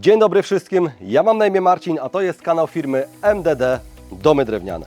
Dzień dobry wszystkim, ja mam na imię Marcin, a to jest kanał firmy MDD Domy Drewniane.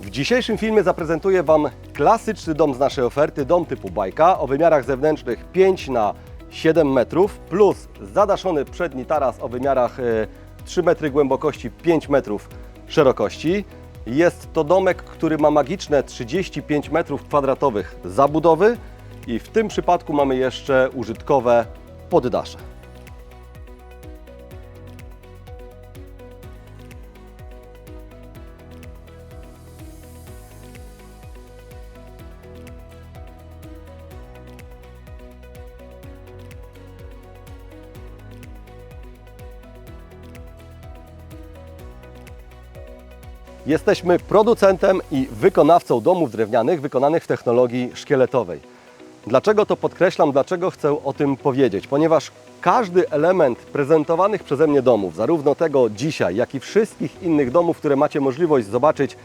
W dzisiejszym filmie zaprezentuję Wam klasyczny dom z naszej oferty, dom typu bajka o wymiarach zewnętrznych 5 na 7 metrów plus zadaszony przedni taras o wymiarach e, 3 metry głębokości, 5 metrów szerokości. Jest to domek, który ma magiczne 35 metrów kwadratowych zabudowy i w tym przypadku mamy jeszcze użytkowe poddasze. Jesteśmy producentem i wykonawcą domów drewnianych wykonanych w technologii szkieletowej. Dlaczego to podkreślam, dlaczego chcę o tym powiedzieć? Ponieważ każdy element prezentowanych przeze mnie domów, zarówno tego dzisiaj, jak i wszystkich innych domów, które macie możliwość zobaczyć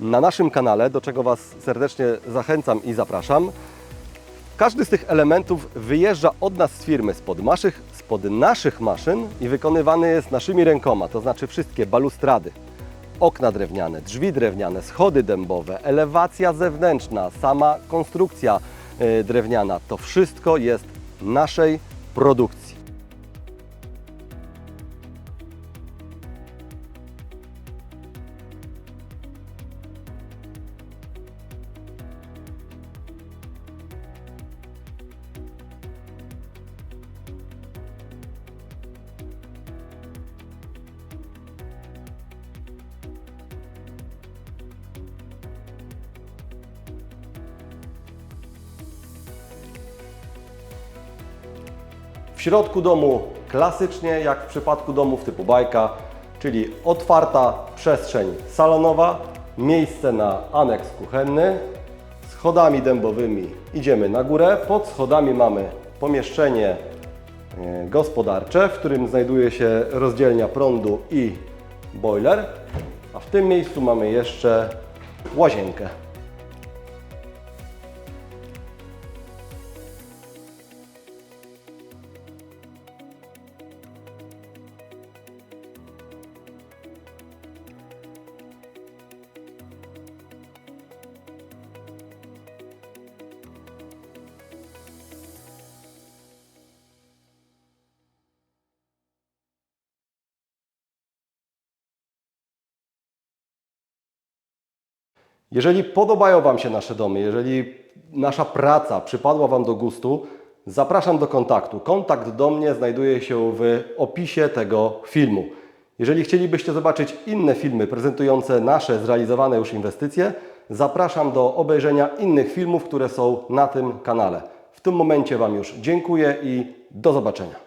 na naszym kanale, do czego Was serdecznie zachęcam i zapraszam, każdy z tych elementów wyjeżdża od nas z firmy, spod naszych, spod naszych maszyn i wykonywany jest naszymi rękoma, to znaczy wszystkie balustrady, okna drewniane, drzwi drewniane, schody dębowe, elewacja zewnętrzna, sama konstrukcja y, drewniana. To wszystko jest naszej produkcji. Środku domu klasycznie, jak w przypadku domów typu bajka, czyli otwarta przestrzeń salonowa, miejsce na aneks kuchenny. Schodami dębowymi idziemy na górę. Pod schodami mamy pomieszczenie e, gospodarcze, w którym znajduje się rozdzielnia prądu i boiler. A w tym miejscu mamy jeszcze łazienkę. Jeżeli podobają Wam się nasze domy, jeżeli nasza praca przypadła Wam do gustu, zapraszam do kontaktu. Kontakt do mnie znajduje się w opisie tego filmu. Jeżeli chcielibyście zobaczyć inne filmy prezentujące nasze zrealizowane już inwestycje, zapraszam do obejrzenia innych filmów, które są na tym kanale. W tym momencie Wam już dziękuję i do zobaczenia.